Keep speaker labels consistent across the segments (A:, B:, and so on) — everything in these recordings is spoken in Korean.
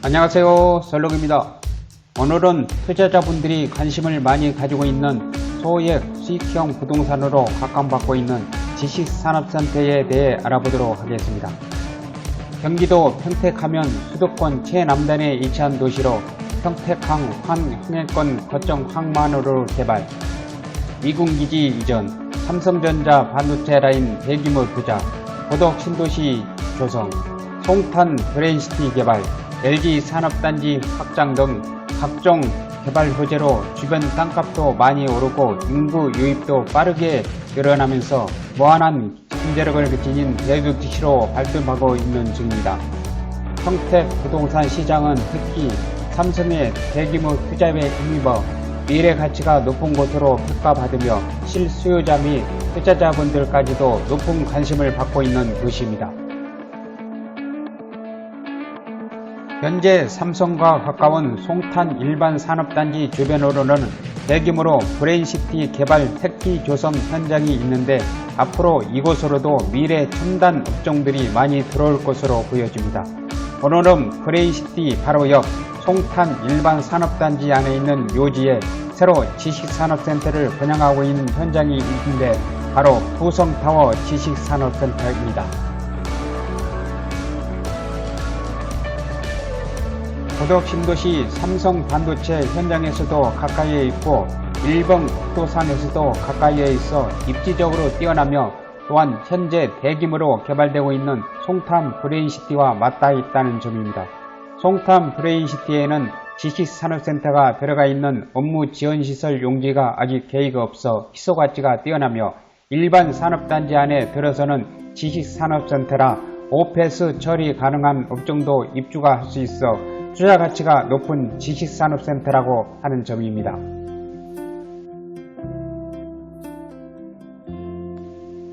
A: 안녕하세요. 설록입니다. 오늘은 투자자분들이 관심을 많이 가지고 있는 소액 수익형 부동산으로 각광받고 있는 지식산업센터에 대해 알아보도록 하겠습니다. 경기도 평택하면 수도권 최남단에 위치한 도시로 평택항 환흥해권 거점 항만호를 개발, 미군기지 이전, 삼성전자 반도체 라인 대규모 투자, 고덕 신도시 조성, 송탄 브레인시티 개발, LG 산업단지 확장 등 각종 개발 호재로 주변 땅값도 많이 오르고 인구 유입도 빠르게 늘어나면서 무한한 경제력을 지닌 대도시로 발전하고 있는 중입니다. 평택 부동산 시장은 특히 삼성의 대규모 투자에 힘입어 미래 가치가 높은 곳으로 평가받으며 실수요자 및 투자자분들까지도 높은 관심을 받고 있는 도시입니다. 현재 삼성과 가까운 송탄 일반 산업단지 주변으로는 대규모로 브레인시티 개발 택지 조성 현장이 있는데 앞으로 이곳으로도 미래 첨단 업종들이 많이 들어올 것으로 보여집니다. 오늘은 브레인시티 바로 옆 송탄 일반 산업단지 안에 있는 묘지에 새로 지식산업센터를 분양하고 있는 현장이 있는데 바로 부성타워 지식산업센터입니다. 고덕 신도시 삼성 반도체 현장에서도 가까이에 있고 일본 국도산에서도 가까이에 있어 입지적으로 뛰어나며 또한 현재 대규모로 개발되고 있는 송탄 브레인시티와 맞닿아 있다는 점입니다. 송탄 브레인시티에는 지식산업센터가 들어가 있는 업무 지원시설 용지가 아직 계획이 없어 희소 가치가 뛰어나며 일반 산업단지 안에 들어서는 지식산업센터라 오페스 처리 가능한 업종도 입주가 할 수 있어 투자 가치가 높은 지식산업센터라고 하는 점입니다.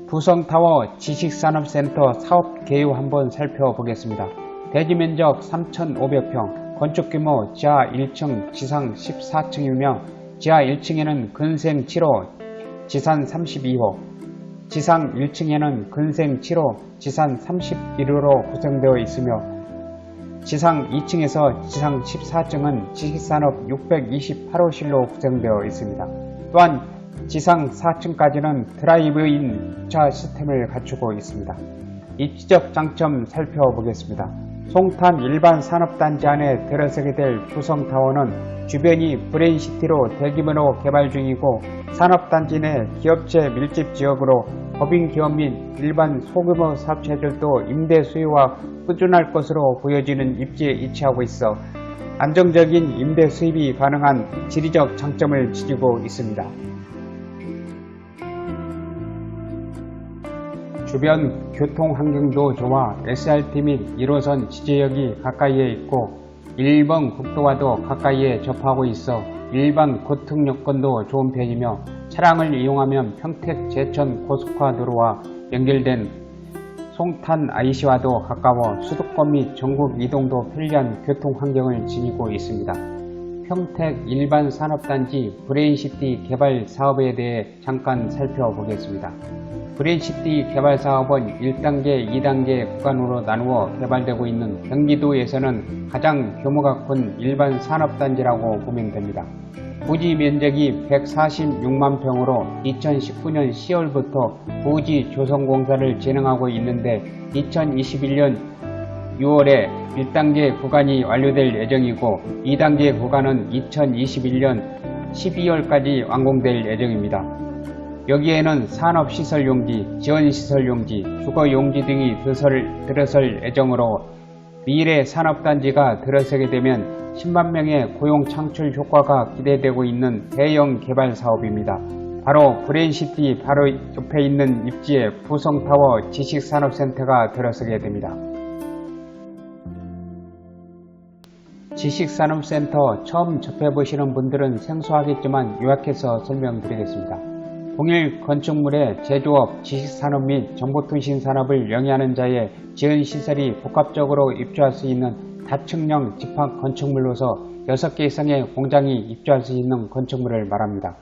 A: 부성타워 지식산업센터 사업 개요 한번 살펴보겠습니다. 대지 면적 3,500평, 건축 규모 지하 1층, 지상 14층이며 지하 1층에는 근생 7호, 지산 32호, 지상 1층에는 근생 7호, 지산 31호로 구성되어 있으며 지상 2층에서 지상 14층은 지식산업 628호실로 구성되어 있습니다. 또한 지상 4층까지는 드라이브인 주차 시스템을 갖추고 있습니다. 입지적 장점 살펴보겠습니다. 송탄 일반 산업단지 안에 들어서게 될 부성타워는 주변이 브레인시티로 대규모로 개발 중이고 산업단지 내 기업체 밀집 지역으로 법인 기업 및 일반 소규모 사업체들도 임대 수요와 꾸준할 것으로 보여지는 입지에 위치하고 있어 안정적인 임대 수입이 가능한 지리적 장점을 지니고 있습니다. 주변 교통 환경도 좋아 SRT 및 1호선 지제역이 가까이에 있고 일본 국도와도 가까이에 접하고 있어 일반 고특 여건도 좋은 편이며 차량을 이용하면 평택 제천 고속화도로와 연결된 송탄 IC와도 가까워 수도권 및 전국 이동도 편리한 교통 환경을 지니고 있습니다. 평택 일반 산업단지 브레인시티 개발 사업에 대해 잠깐 살펴보겠습니다. 브레인시티 개발 사업은 1단계, 2단계 구간으로 나누어 개발되고 있는 경기도에서는 가장 규모가 큰 일반 산업단지라고 보면 됩니다. 부지 면적이 146만 평으로 2019년 10월부터 부지 조성공사를 진행하고 있는데 2021년 6월에 1단계 구간이 완료될 예정이고 2단계 구간은 2021년 12월까지 완공될 예정입니다. 여기에는 산업시설용지, 지원시설용지, 주거용지 등이 들어설, 들어설 예정으로 미래 산업단지가 들어서게 되면 10만 명의 고용 창출 효과가 기대되고 있는 대형 개발 사업입니다. 바로 브레인시티 바로 옆에 있는 입지에 부성타워 지식산업센터가 들어서게 됩니다. 지식산업센터 처음 접해보시는 분들은 생소하겠지만 요약해서 설명드리겠습니다. 동일 건축물의 제조업, 지식산업 및 정보통신 산업을 영위하는 자의 지원시설이 복합적으로 입주할 수 있는 다층형 집합 건축물로서 6개 이상의 공장이 입주할 수 있는 건축물을 말합니다.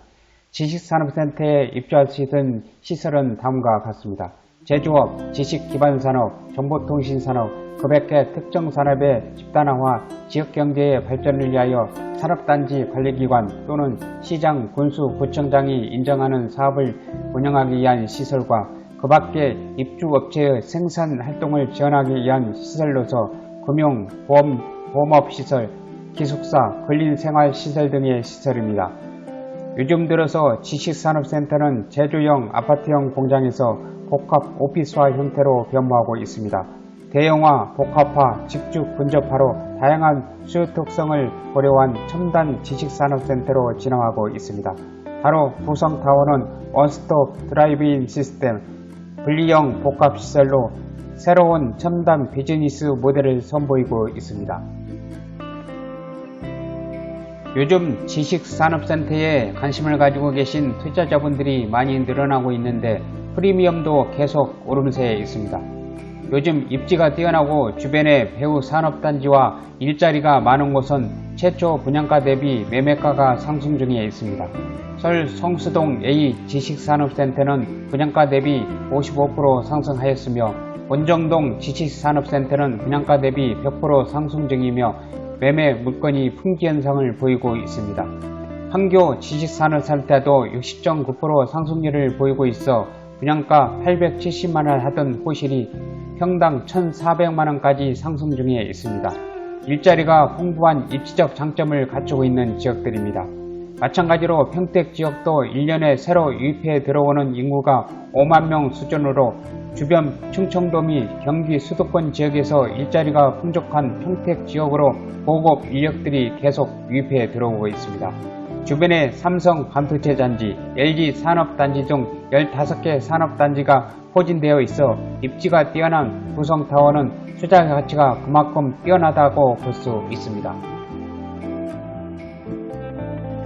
A: 지식산업센터에 입주할 수 있는 시설은 다음과 같습니다. 제조업, 지식기반산업, 정보통신산업, 900개 특정 산업의 집단화와 지역경제의 발전을 위하여 산업단지 관리기관 또는 시장, 군수, 구청장이 인정하는 사업을 운영하기 위한 시설과 그 밖에 입주업체의 생산활동을 지원하기 위한 시설로서 금융, 보험, 보험업시설, 기숙사, 근린생활시설 등의 시설입니다. 요즘 들어서 지식산업센터는 제조형 아파트형 공장에서 복합 오피스화 형태로 변모하고 있습니다. 대형화, 복합화, 직주 근접화로 다양한 수요 특성을 고려한 첨단 지식산업센터로 진화하고 있습니다. 바로 부성타워는 원스톱 드라이브인 시스템, 분리형 복합시설로 새로운 첨단 비즈니스 모델을 선보이고 있습니다. 요즘 지식산업센터에 관심을 가지고 계신 투자자분들이 많이 늘어나고 있는데 프리미엄도 계속 오름세에 있습니다. 요즘 입지가 뛰어나고 주변에 배우 산업단지와 일자리가 많은 곳은 최초 분양가 대비 매매가가 상승 중에 있습니다. 설 성수동 A 지식산업센터는 분양가 대비 55% 상승하였으며 원정동 지식산업센터는 분양가 대비 100% 상승 중이며 매매 물건이 풍기 현상을 보이고 있습니다. 판교 지식산업센터도 60.9% 상승률을 보이고 있어 분양가 870만원 하던 호실이 평당 1,400만원까지 상승 중에 있습니다. 일자리가 풍부한 입지적 장점을 갖추고 있는 지역들입니다. 마찬가지로 평택 지역도 1년에 새로 유입해 들어오는 인구가 5만 명 수준으로 주변 충청도 및 경기 수도권 지역에서 일자리가 풍족한 평택 지역으로 고급 인력들이 계속 유입해 들어오고 있습니다. 주변에 삼성 반도체 단지, LG 산업단지 등 15개 산업단지가 포진되어 있어 입지가 뛰어난 부성타워는 투자 가치가 그만큼 뛰어나다고 볼 수 있습니다.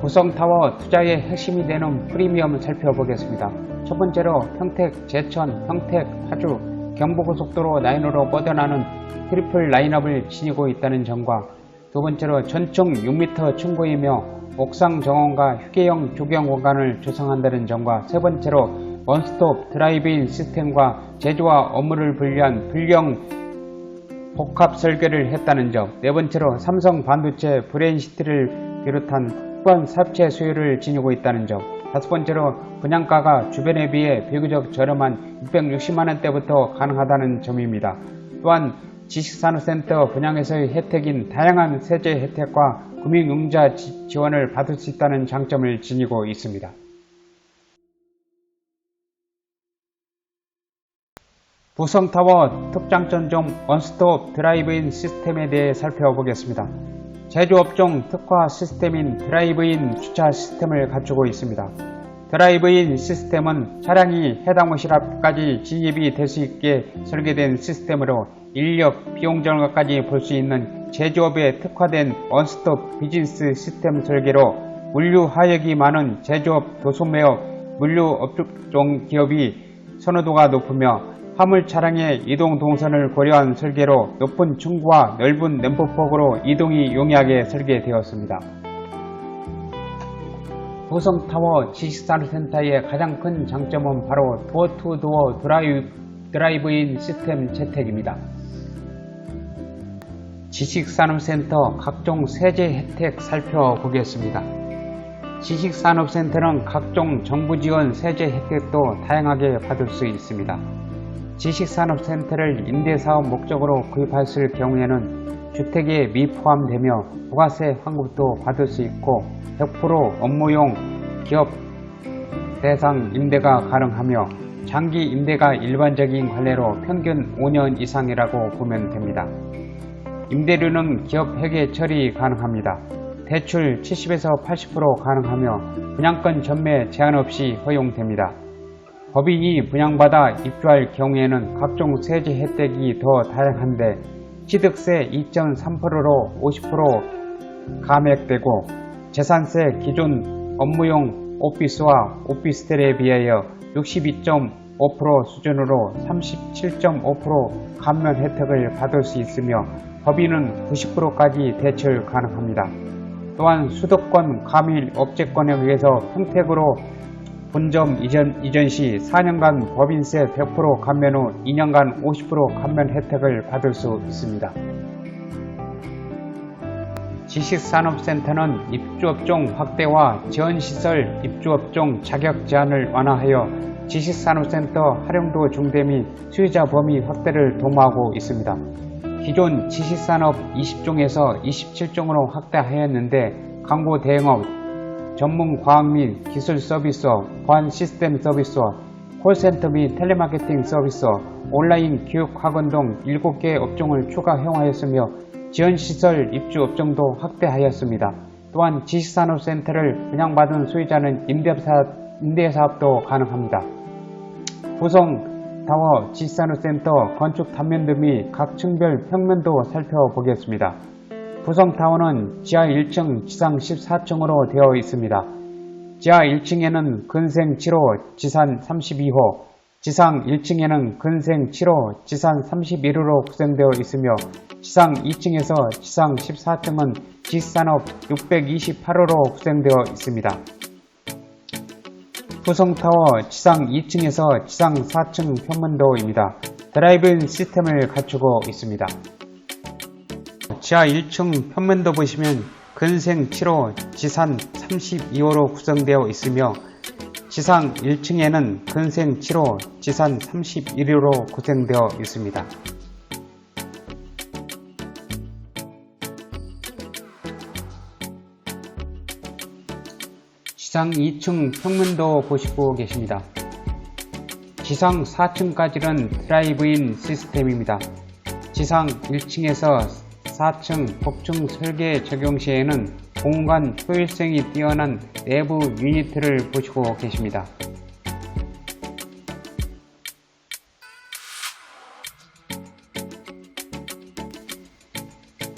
A: 부성타워 투자의 핵심이 되는 프리미엄을 살펴보겠습니다. 첫 번째로 평택, 제천, 평택, 파주, 경부고속도로 라인으로 뻗어나는 트리플 라인업을 지니고 있다는 점과 두 번째로 전총 6m 층고이며 옥상 정원과 휴게용 조경 공간을 조성한다는 점과 세 번째로 원스톱 드라이브인 시스템과 제조와 업무를 분리한 불령 복합 설계를 했다는 점, 네 번째로 삼성 반도체 브레인시티를 비롯한 후반 삽체 수요를 지니고 있다는 점, 다섯 번째로 분양가가 주변에 비해 비교적 저렴한 660만원대부터 가능하다는 점입니다. 또한 지식산업센터 분양에서의 혜택인 다양한 세제 혜택과 금융융자 지원을 받을 수 있다는 장점을 지니고 있습니다. 부성타워 특장점 중 원스톱 드라이브인 시스템에 대해 살펴보겠습니다. 제조업종 특화 시스템인 드라이브인 주차 시스템을 갖추고 있습니다. 드라이브인 시스템은 차량이 해당 호실 앞까지 진입이 될 수 있게 설계된 시스템으로 인력, 비용 절감까지 볼 수 있는 제조업에 특화된 원스톱 비즈니스 시스템 설계로 물류 하역이 많은 제조업, 도소매업, 물류 업종 기업이 선호도가 높으며 화물 차량의 이동 동선을 고려한 설계로 높은 층과 넓은 램프폭으로 이동이 용이하게 설계되었습니다. 도성타워 지식산업센터의 가장 큰 장점은 바로 도어투도어 드라이브, 인 시스템 채택입니다. 지식산업센터 각종 세제 혜택 살펴보겠습니다. 지식산업센터는 각종 정부 지원 세제 혜택도 다양하게 받을 수 있습니다. 지식산업센터를 임대사업 목적으로 구입하실 경우에는 주택에 미포함되며 부가세 환급도 받을 수 있고 100% 업무용 기업 대상 임대가 가능하며 장기 임대가 일반적인 관례로 평균 5년 이상이라고 보면 됩니다. 임대료는 기업 회계 처리 가능합니다. 대출 70에서 80% 가능하며 분양권 전매 제한 없이 허용됩니다. 법인이 분양받아 입주할 경우에는 각종 세제 혜택이 더 다양한데 취득세 2.3%로 50% 감액되고 재산세 기존 업무용 오피스와 오피스텔에 비하여 62.5% 수준으로 37.5% 감면 혜택을 받을 수 있으며 법인은 90%까지 대출 가능합니다. 또한 수도권 가밀 업체권에 의해서 평택으로 본점 이전, 이전 시 4년간 법인세 100% 감면 후 2년간 50% 감면 혜택을 받을 수 있습니다. 지식산업센터는 입주업종 확대와 지원시설 입주업종 자격 제한을 완화하여 지식산업센터 활용도 중대 및 수요자 범위 확대를 도모하고 있습니다. 기존 지식산업 20종에서 27종으로 확대하였는데 광고 대행업, 전문 과학 및 기술 서비스업, 보안 시스템 서비스업, 콜센터 및 텔레마케팅 서비스업, 온라인 교육 학원 등 7개 업종을 추가 허용하였으며 지원시설 입주 업종도 확대하였습니다. 또한 지식산업센터를 분양받은 소유자는 임대사업, 임대사업도 가능합니다. 구성 타워 지식산업센터 건축 단면도 및각 층별 평면도 살펴보겠습니다. 구성 타워는 지하 1층, 지상 14층으로 되어 있습니다. 지하 1층에는 근생 7호, 지산 32호, 지상 1층에는 근생 7호, 지산 31호로 구성되어 있으며 지상 2층에서 지상 14층은 지산업 628호로 구성되어 있습니다. 구성타워 지상 2층에서 지상 4층 평면도입니다. 드라이브인 시스템을 갖추고 있습니다. 지하 1층 평면도 보시면 근생 7호, 지산 32호로 구성되어 있으며 지상 1층에는 근생 7호, 지산 31호로 구성되어 있습니다. 지상 2층 평면도 보시고 계십니다. 지상 4층까지는 드라이브인 시스템입니다. 지상 1층에서 4층 복층 설계 적용 시에는 공간 효율성이 뛰어난 내부 유니트를 보시고 계십니다.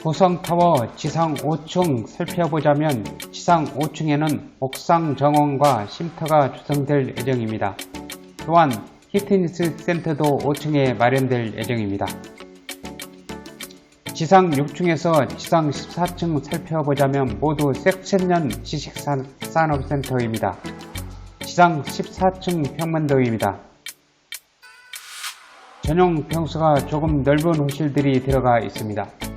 A: 고성타워 지상 5층 살펴보자면 지상 5층에는 옥상 정원과 쉼터가 조성될 예정입니다. 또한 히트니스 센터도 5층에 마련될 예정입니다. 지상 6층에서 지상 14층 살펴보자면 모두 섹션년 지식산업센터입니다. 지상 14층 평면도입니다. 전용 평수가 조금 넓은 호실들이 들어가 있습니다.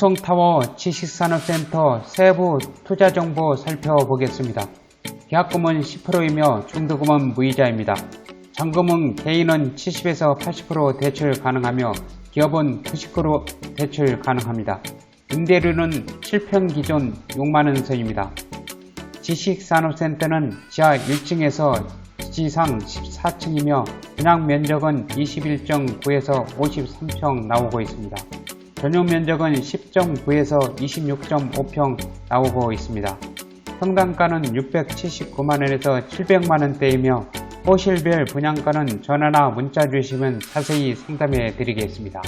A: 부성타워 지식산업센터 세부 투자정보 살펴보겠습니다. 계약금은 10%이며 중도금은 무이자입니다. 잔금은 개인은 70에서 80% 대출 가능하며 기업은 90% 대출 가능합니다. 임대료는 7평 기존 6만원 선입니다. 지식산업센터는 지하 1층에서 지상 14층이며 분양 면적은 21.9에서 53평 나오고 있습니다. 전용 면적은 10.9에서 26.5평 나오고 있습니다. 평당가는 679만원에서 700만원대이며 호실별 분양가는 전화나 문자 주시면 자세히 상담해 드리겠습니다.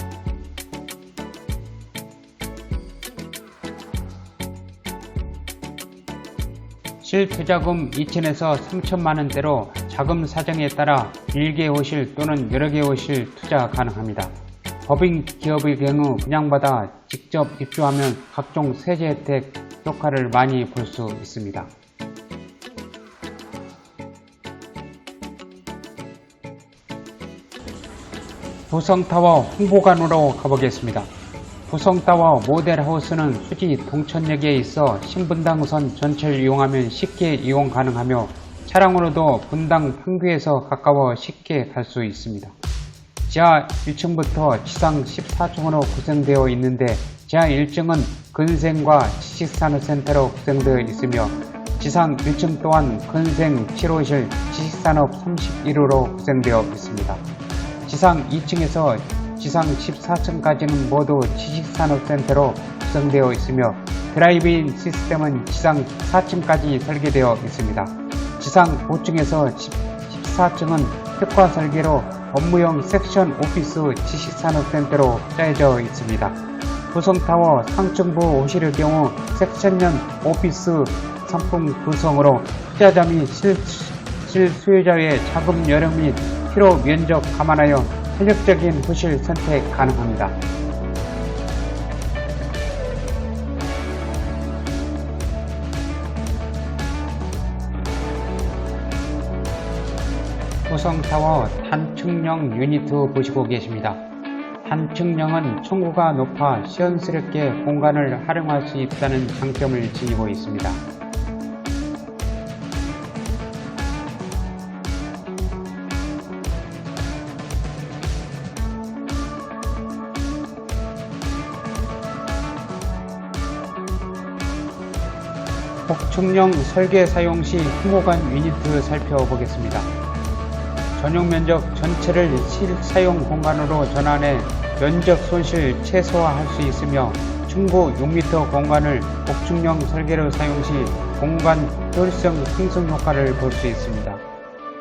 A: 실투자금 2천에서 3천만원대로 자금 사정에 따라 1개 호실 또는 여러 개 호실 투자 가능합니다. 법인 기업의 경우 분양받아 직접 입주하면 각종 세제 혜택 효과를 많이 볼 수 있습니다. 부성타워 홍보관으로 가보겠습니다. 부성타워 모델하우스는 수지 동천역에 있어 신분당선 전철 이용하면 쉽게 이용 가능하며 차량으로도 분당 판교에서 가까워 쉽게 갈 수 있습니다. 지하 1층부터 지상 14층으로 구성되어 있는데 지하 1층은 근생과 지식산업센터로 구성되어 있으며 지상 1층 또한 근생 7호실 지식산업 31호로 구성되어 있습니다. 지상 2층에서 지상 14층까지는 모두 지식산업센터로 구성되어 있으며 드라이브인 시스템은 지상 4층까지 설계되어 있습니다. 지상 5층에서 14층은 특화 설계로 업무용 섹션 오피스 지식산업센터로 짜여져 있습니다. 구성타워 상층부 오실의 경우 섹션형 오피스 상품 구성으로 투자자 및 실, 실 수요자의 자금 여력 및 필요 면적 감안하여 탄력적인 호실 선택 가능합니다. 호성타워 단층령 유니트 보시고 계십니다. 단층령은 층고가 높아 시원스럽게 공간을 활용할 수 있다는 장점을 지니고 있습니다. 복층령 설계 사용 시 후보간 유니트 살펴보겠습니다. 전용 면적 전체를 실사용 공간으로 전환해 면적 손실 최소화할 수 있으며 충고 6m 공간을 복층형 설계로 사용 시 공간 효율성 상승 효과를 볼 수 있습니다.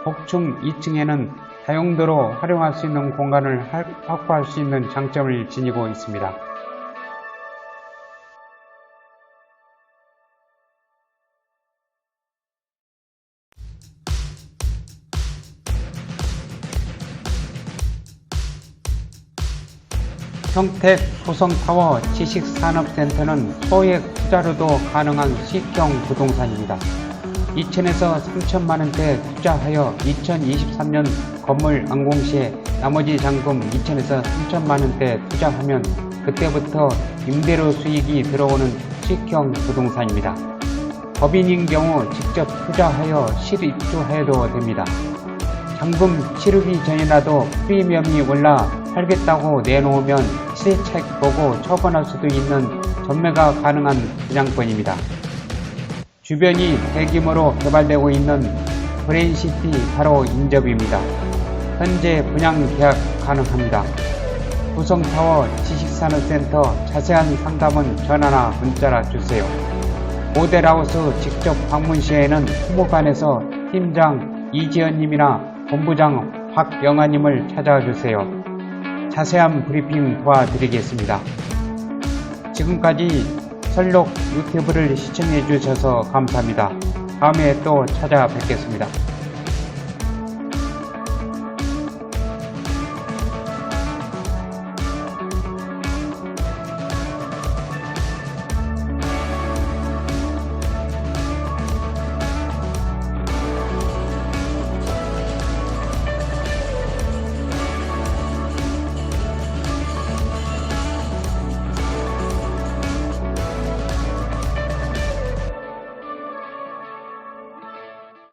A: 복층 2층에는 다용도로 활용할 수 있는 공간을 확보할 수 있는 장점을 지니고 있습니다. 평택 소성타워 지식산업센터는 소액 투자로도 가능한 C형 부동산입니다. 2천에서 3천만 원대 투자하여 2023년 건물 완공 시에 나머지 잔금 2천에서 3천만 원대 투자하면 그때부터 임대료 수익이 들어오는 C형 부동산입니다. 법인인 경우 직접 투자하여 실입주하여도 됩니다. 잔금 치르기 전이라도 프리미엄이 올라 팔겠다고 내놓으면 시세 차익 보고 처분할 수도 있는 전매가 가능한 분양권입니다. 주변이 대규모로 개발되고 있는 브레인시티 바로 인접입니다. 현재 분양 계약 가능합니다. 구성타워 지식산업센터 자세한 상담은 전화나 문자라 주세요. 모델하우스 직접 방문 시에는 후보관에서 팀장 이지연님이나 본부장 박영아님을 찾아와 주세요. 자세한 브리핑 도와드리겠습니다. 지금까지 설록 유튜브를 시청해 주셔서 감사합니다. 다음에 또 찾아뵙겠습니다.